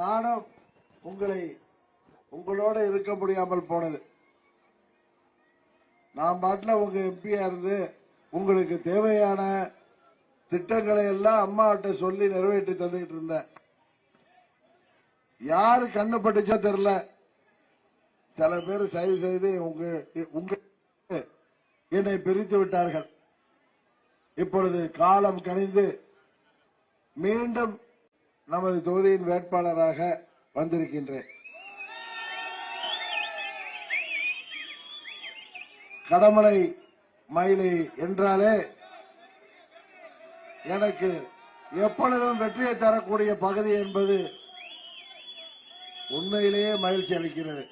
நானும் உங்களை உங்களோட இருக்க முடியாமல் போனது. நான் பாட்டில் உங்க எம்பியா இருந்து உங்களுக்கு தேவையான திட்டங்களை எல்லாம் அம்மாட்ட சொல்லி நிறைவேற்றி தந்துகிட்டு இருந்தேன். யாரு கண்ணு பட்டுச்சோ தெரியல. சில பேர் சரி செய்து உங்க உங்க என்னை பிரித்து விட்டார்கள். இப்பொழுது காலம் கணிந்து மீண்டும் நமது தொகுதியின் வேட்பாளராக வந்திருக்கின்றேன். கடமலை மயிலை என்றாலே எனக்கு எப்பொழுதும் வெற்றியை தரக்கூடிய பகுதி என்பது உண்மையிலேயே மகிழ்ச்சி அளிக்கிறது.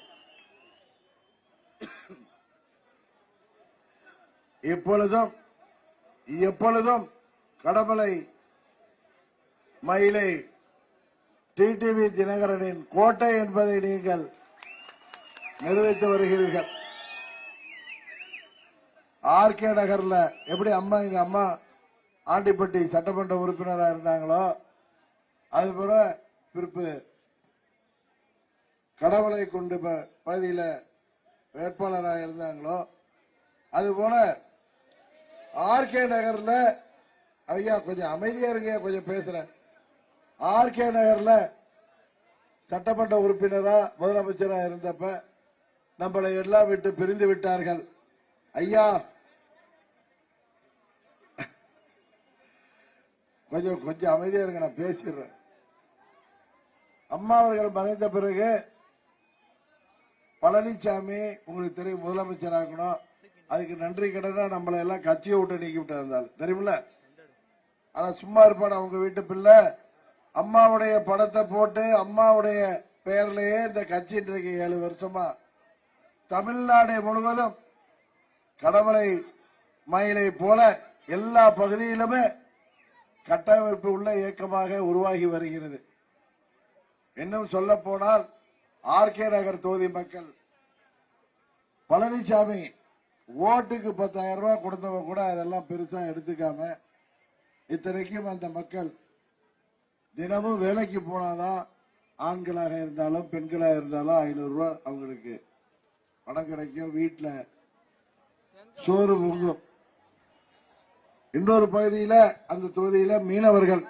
இப்பொழுதும் எப்பொழுதும் கடமலை மயிலை டிடிவி தினகரனின் கோட்டை என்பதை நீங்கள் நிறைவேற்றி வருகிறீர்கள். ஆர்கே நகர்ல எப்படி அம்மா எங்க அம்மா ஆண்டிப்பட்டி சட்டமன்ற உறுப்பினராக இருந்தாங்களோ அது போல பிறப்பு கடவுளை கொண்டு ப- பகுதியில வேட்பாளராக இருந்தாங்களோ அதுபோல ஆர்கே நகர்ல ஐயா கொஞ்சம் அமைதியா இருக்கையா கொஞ்சம் பேசுறேன். ஆர்கே நகர்ல சட்டமன்ற உறுப்பினரா முதலமைச்சரா இருந்தப்ப நம்மளை எல்லாம் விட்டு பிரிந்து விட்டார்கள். ஐயா கொஞ்சம் கொஞ்சம் அமைதியா இருங்க நான் பேசிடுறேன். அம்மா அவர்கள் மறைந்த பிறகு பழனிசாமி உங்களுக்கு தெரியும் முதலமைச்சர் ஆகணும் அதுக்கு நன்றி கடனா நம்மளை எல்லாம் கட்சியை விட்டு நீக்கி விட்டு இருந்தாலும் தெரியுமில்ல? ஆனா சும்மா இருப்பாடு அவங்க வீட்டு பிள்ளை? அம்மாவுடைய படத்தை போட்டு அம்மாவுடைய பெயர்லயே இந்த கட்சி இன்றைக்கு ஏழு வருஷமா. தமிழ்நாடு முழுவதும் கடமலை மயிலை போல எல்லா பகுதியிலுமே கட்டமைப்பு உள்ள இயக்கமாக உருவாகி வருகிறது. இன்னும் சொல்ல போனால் ஆர்கே நகர் தொகுதி மக்கள் பழனிசாமி ஓட்டுக்கு பத்தாயிரம் ரூபாய் கொடுத்தவங்க கூட அதெல்லாம் பெருசா எடுத்துக்காம இத்தனைக்கும் அந்த மக்கள் தினமும் வேலைக்கு போனாதான் ஆண்களாக இருந்தாலும் பெண்களாக இருந்தாலும் ஐநூறு ரூபா அவங்களுக்கு பணம் கிடைக்கும் வீட்டில் சோறு பொங்கும். இன்னொரு பகுதியில அந்த தொகுதியில மீனவர்கள்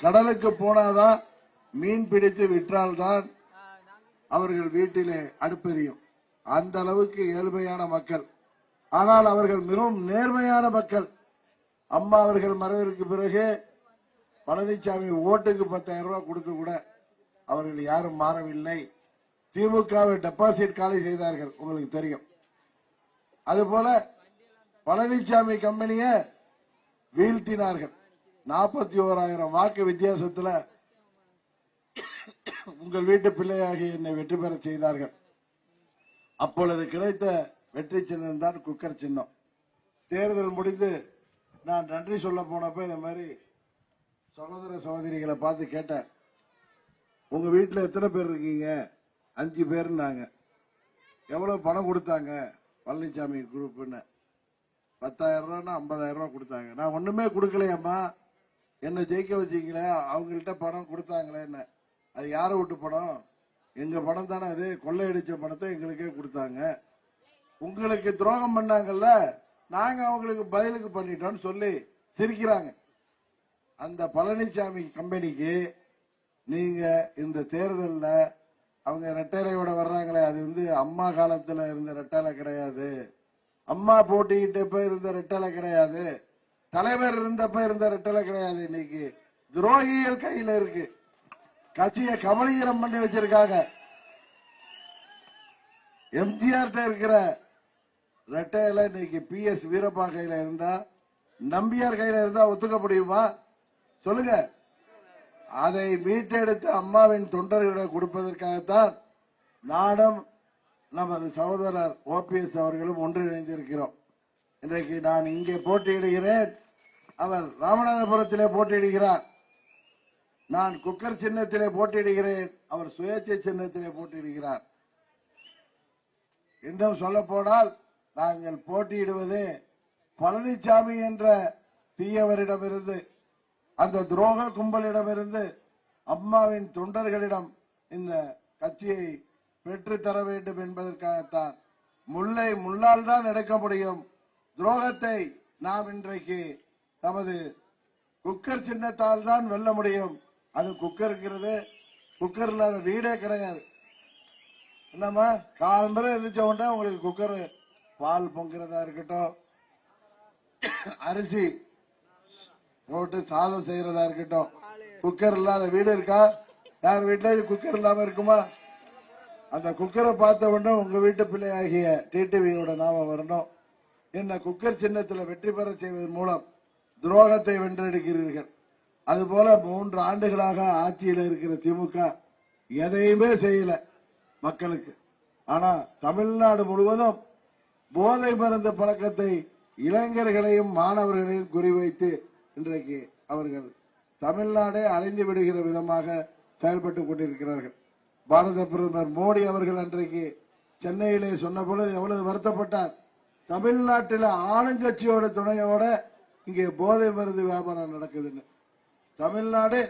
கடலுக்கு போனாதான் மீன் பிடித்து விற்றால்தான் அவர்கள் வீட்டிலே அடுப்பெறியும் அந்த அளவுக்கு ஏழ்மையான மக்கள். ஆனால் அவர்கள் மிகவும் நேர்மையான மக்கள். அம்மா அவர்கள் மறைவிற்கு பிறகு பழனிசாமி ஓட்டுக்கு பத்தாயிரம் ரூபாய் கொடுத்து கூட அவர்கள் யாரும் மாறவில்லை. திமுகவை டெபாசிட் காலி செய்தார்கள் உங்களுக்கு தெரியும். அதுபோல பழனிசாமி கம்பெனிய வீழ்த்தினார்கள். நாற்பத்தி ஓராயிரம் வாக்கு வித்தியாசத்துல உங்கள் வீட்டு பிள்ளையாகி என்னை வெற்றி பெற செய்தார்கள். அப்பொழுது கிடைத்த வெற்றி சின்னம் தான் குக்கர் சின்னம். தேர்தல் முடிந்து நான் நன்றி சொல்ல போனப்ப இந்த மாதிரி சகோதர சகோதரிகளை பார்த்து கேட்டேன். உங்க வீட்டில் எத்தனை பேர் இருக்கீங்க? அஞ்சு பேர்னாங்க. எவ்வளவு பணம் கொடுத்தாங்க? பழனிசாமி குரூப்னு. பத்தாயிரம் ரூபான்னா ஐம்பதாயிரம் ரூபா கொடுத்தாங்க. நான் ஒண்ணுமே கொடுக்கலையம்மா. என்ன ஜெயிக்க வச்சீங்களே அவங்கள்ட்ட பணம் கொடுத்தாங்களே என்ன அது யாரை விட்டு படம் எங்க படம் தானே அது. கொள்ளையடிச்ச பணத்தை எங்களுக்கே கொடுத்தாங்க. உங்களுக்கு துரோகம் பண்ணாங்கல்ல நாங்க அவங்களுக்கு பதிலுக்கு பண்ணிட்டோம்னு சொல்லி சிரிக்கிறாங்க. அந்த பழனிசாமி கம்பெனிக்கு நீங்க இந்த தேர்தலில் அவங்க ரெட்டைலையோட வர்றாங்களே அது வந்து அம்மா காலத்துல இருந்த ரெட்டலை கிடையாது. அம்மா போட்டிக்கிட்டப்ப இருந்த ரெட்டலை கிடையாது. தலைவர் இருந்தப்ப இருந்த ரெட்டலை கிடையாது இன்னைக்கு. துரோகிகள் கையில இருக்கு. கட்சியை கபலீகரம் பண்ணி வச்சிருக்காங்க. எம்ஜிஆர் இருக்கிற ரெட்டையில இன்னைக்கு பி எஸ் வீரப்பா கையில இருந்தா நம்பியார் கையில இருந்தா ஒத்துக்க முடியுமா? சொல்லுங்க. அதை மீட்டெடுத்து அம்மாவின் தொண்டர்களிடம் கொடுப்பதற்காகத்தான் நானும் நமது சகோதரர் ஓபிஎஸ் அவர்களும் ஒன்றிணைந்திருக்கிறோம். இன்றைக்கு நான் இங்கே போட்டியிடுகிறேன். அவர் ராமநாதபுரத்திலே போட்டியிடுகிறார். நான் குக்கர் சின்னத்திலே போட்டியிடுகிறேன். அவர் சுயேட்சை சின்னத்திலே போட்டியிடுகிறார். இன்னும் சொல்ல போனால் நாங்கள் போட்டியிடுவது பழனிசாமி என்ற தீயவரிடமிருந்து அந்த துரோக கும்பலிடமிருந்து அம்மாவின் தொண்டர்களிடம் இந்த கட்சியை பெற்று தர வேண்டும் என்பதற்காகத்தான் முல்லை முள்ளால் தான் எடுக்க முடியும். துரோகத்தை நாம் இன்றைக்கு நமது குக்கர் சின்னத்தால் தான் வெல்ல முடியும். அது குக்கருங்கிறது குக்கர் இல்லாத வீடே கிடையாது. என்னம்மா? காலம்பரம் எழுந்திரிச்ச உடனே உங்களுக்கு குக்கர் பால் பொங்குறதா இருக்கட்டும். அரிசி போட்டு சாதம் செய்யறதா இருக்கட்டும். குக்கர் இல்லாத வீடு இருக்கா? யார் வீட்டுல குக்கர் இல்லாம இருக்குமா? அந்த குக்கரை பார்த்த உடனே உங்க வீட்டு பிள்ளையாகிய டிடிவியோட நாமம் வரணும். என்ன குக்கர் சின்னத்துல வெற்றி பெற செய்வதன் மூலம் துரோகத்தை வென்றெடுக்கிறீர்கள். அதுபோல மூன்று ஆண்டுகளாக ஆட்சியில் இருக்கிற திமுக எதையுமே செய்யல மக்களுக்கு. ஆனா தமிழ்நாடு முழுவதும் போதை மருந்து பழக்கத்தை இளைஞர்களையும் மாணவர்களையும் குறிவைத்து இன்றைக்கு அவர்கள் தமிழ்நாடே அழிந்து விடுகிற விதமாக செயல்பட்டு கொண்டிருக்கிறார்கள். பாரத பிரதமர் மோடி அவர்கள் அன்றைக்கு சென்னையிலே சொன்ன பொழுது எவ்வளவு வருத்தப்பட்டார். தமிழ்நாட்டில் ஆளுங்கட்சியோட துணையோட இங்கே போதை மருந்து வியாபாரம் நடக்குதுன்னு. தமிழ்நாடு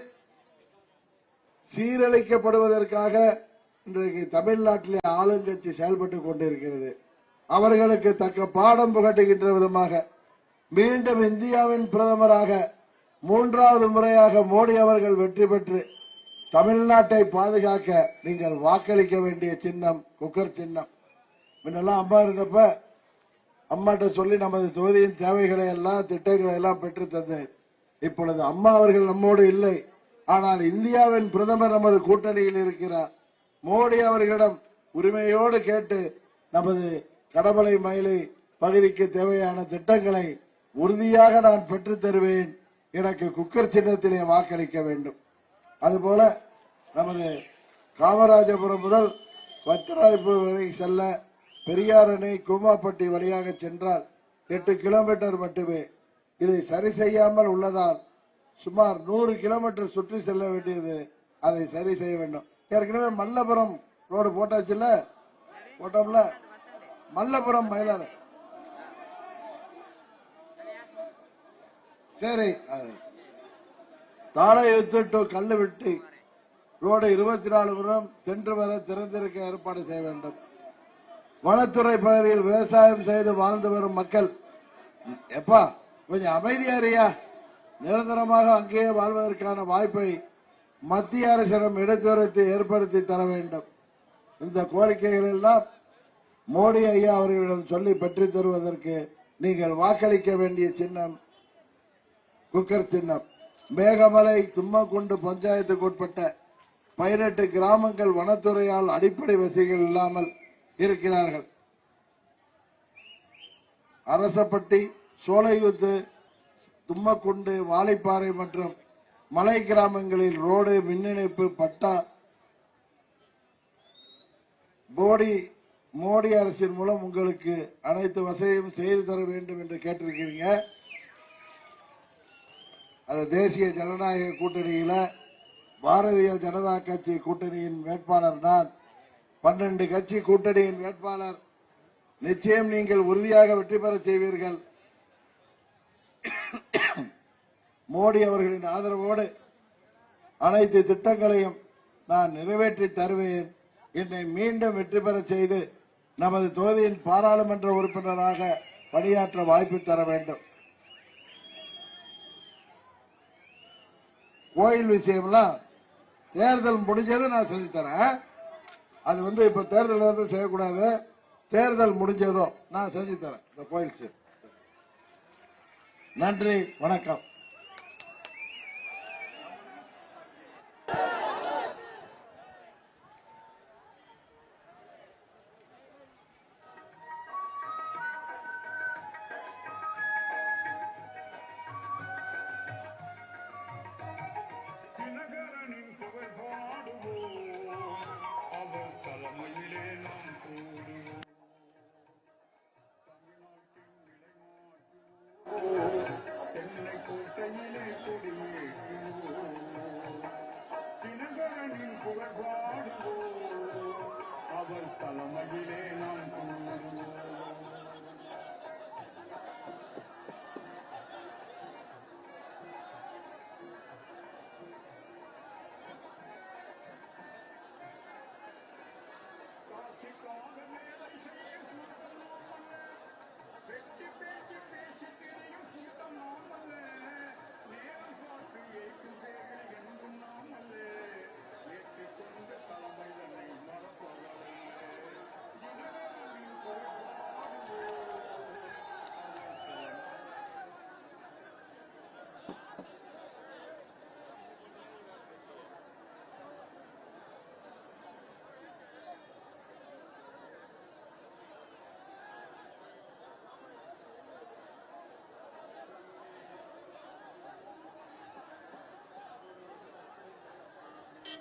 சீரழிக்கப்படுவதற்காக இன்றைக்கு தமிழ்நாட்டிலே ஆளுங்கட்சி செயல்பட்டு கொண்டிருக்கிறது. அவர்களுக்கு தக்க பாடம் புகட்டுகின்ற விதமாக மீண்டும் இந்தியாவின் பிரதமராக மூன்றாவது முறையாக மோடி அவர்கள் வெற்றி பெற்று தமிழ்நாட்டை பாதுகாக்க நீங்கள் வாக்களிக்க வேண்டிய சின்னம் குக்கர் சின்னம். முன்னெல்லாம் அம்மா இருந்தப்ப அம்மாட்ட சொல்லி நமது தொகுதியின் தேவைகளை எல்லாம் திட்டங்களை எல்லாம் பெற்று தந்தேன் இப்பொழுது அம்மா அவர்கள் நம்மோடு இல்லை. ஆனால் இந்தியாவின் பிரதமர் நமது கூட்டணியில் இருக்கிறார். மோடி அவர்களிடம் உரிமையோடு கேட்டு நமது கடமலை மயிலை பகுதிக்கு தேவையான திட்டங்களை உறுதியாக நான் பெற்றுத் தருவேன். எனக்கு குக்கர் சின்னத்திலே வாக்களிக்க வேண்டும். அதுபோல நமது காமராஜபுரம் முதல் பத்திராய்ப்பு வரை செல்ல பெரியார் அணை கூமாப்பட்டி வழியாக சென்றால் எட்டு கிலோமீட்டர் மட்டுமே. இதை சரி செய்யாமல் உள்ளதால் சுமார் நூறு கிலோமீட்டர் சுற்றி செல்ல வேண்டியது அதை சரி செய்ய வேண்டும். ஏற்கனவே மல்லபுரம் ரோடு போட்டாச்சுல்ல? போட்டோம்ல? மல்லபுரம் மயிலாடு சரி அது. தாளையுத்து டு கல்லுவிட்டி ரோடு இருபத்தி நாலு புறம் சென்று வர திறந்திருக்க ஏற்பாடு செய்ய வேண்டும். வனத்துறை பகுதியில் விவசாயம் செய்து வாழ்ந்து வரும் மக்கள் எப்பா கொஞ்சம் அமைதியாரியா நிரந்தரமாக அங்கேயே வாழ்வதற்கான வாய்ப்பை மத்திய அரசிடம் எடுத்துரைத்து ஏற்படுத்தி தர வேண்டும். இந்த கோரிக்கைகள் எல்லாம் மோடி ஐயா அவர்களிடம் சொல்லி பெற்றுத் தருவதற்கு நீங்கள் வாக்களிக்க வேண்டிய சின்னம் குக்கர் சின்னம் மேகமலை தும்மக்குண்டு பஞ்சாயத்துக்கு உட்பட்ட பதினெட்டு கிராமங்கள் வனத்துறையால் அடிப்படை வசதிகள் இல்லாமல் இருக்கிறார்கள். அரசப்பட்டி சோலையூத்து தும்மக்குண்டு வாழைப்பாறை மற்றும் மலை கிராமங்களில் ரோடு மின் இணைப்பு பட்டா போடி மோடி அரசின் மூலம் உங்களுக்கு அனைத்து வசதியும் செய்து தர வேண்டும் என்று கேட்டிருக்கிறீங்க. அது தேசிய ஜனநாயக கூட்டணியில பாரதிய ஜனதா கட்சி கூட்டணியின் வேட்பாளர் நான். பன்னெண்டு கட்சி கூட்டணியின் வேட்பாளர். நிச்சயம் நீங்கள் உறுதியாக வெற்றி பெற செய்வீர்கள். மோடி அவர்களின் ஆதரவோடு அனைத்து திட்டங்களையும் நான் நிறைவேற்றி தருவேன். என்னை மீண்டும் வெற்றி பெற செய்து நமது தொகுதியின் பாராளுமன்ற உறுப்பினராக பணியாற்ற வாய்ப்பு தர வேண்டும். கோயில் விஷயம்லாம் தேர்தல் முடிஞ்சதை நான் செஞ்சு தரேன். அது வந்து இப்ப தேர்தல் வந்து செய்யக்கூடாது. தேர்தல் முடிஞ்சதும் நான் செஞ்சு தரேன். இந்த கோயில் நன்றி வணக்கம்.